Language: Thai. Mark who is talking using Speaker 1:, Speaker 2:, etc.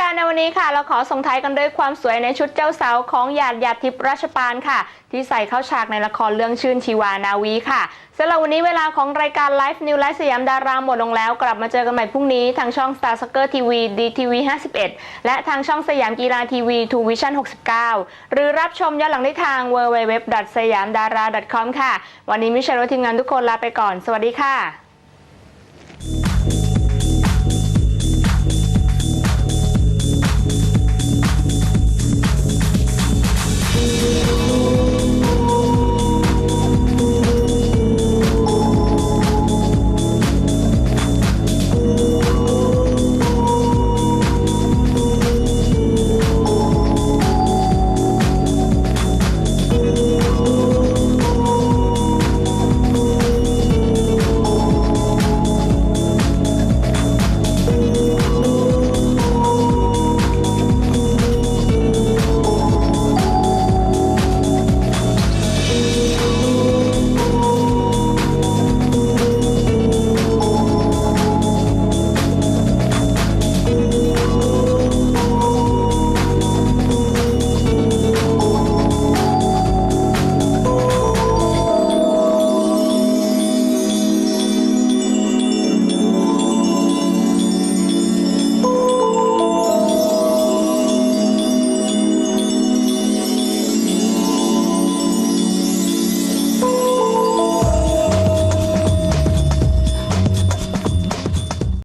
Speaker 1: การในวันนี้ค่ะ เราขอส่งท้ายกันด้วยความสวยในชุดเจ้าสาวของหยาดหยาดทิพย์ราชปานค่ะ ที่ใส่เข้าฉากในละครเรื่องชื่นชีวานาวีค่ะสำหรับวันนี้เวลาของรายการไลฟ์นิวไลฟ์สยามดาราหมดลงแล้ว กลับมาเจอกันใหม่พรุ่งนี้ ทางช่อง Star Soccer TV DTV 51 และทางช่องสยามกีฬาทีวีทูวิชั่น69 หรือรับชมย้อนหลังได้ทาง www. สยามดารา .com ค่ะ วันนี้มิเชลและทีมงานทุกคนลาไปก่อน สวัสดีค่ะ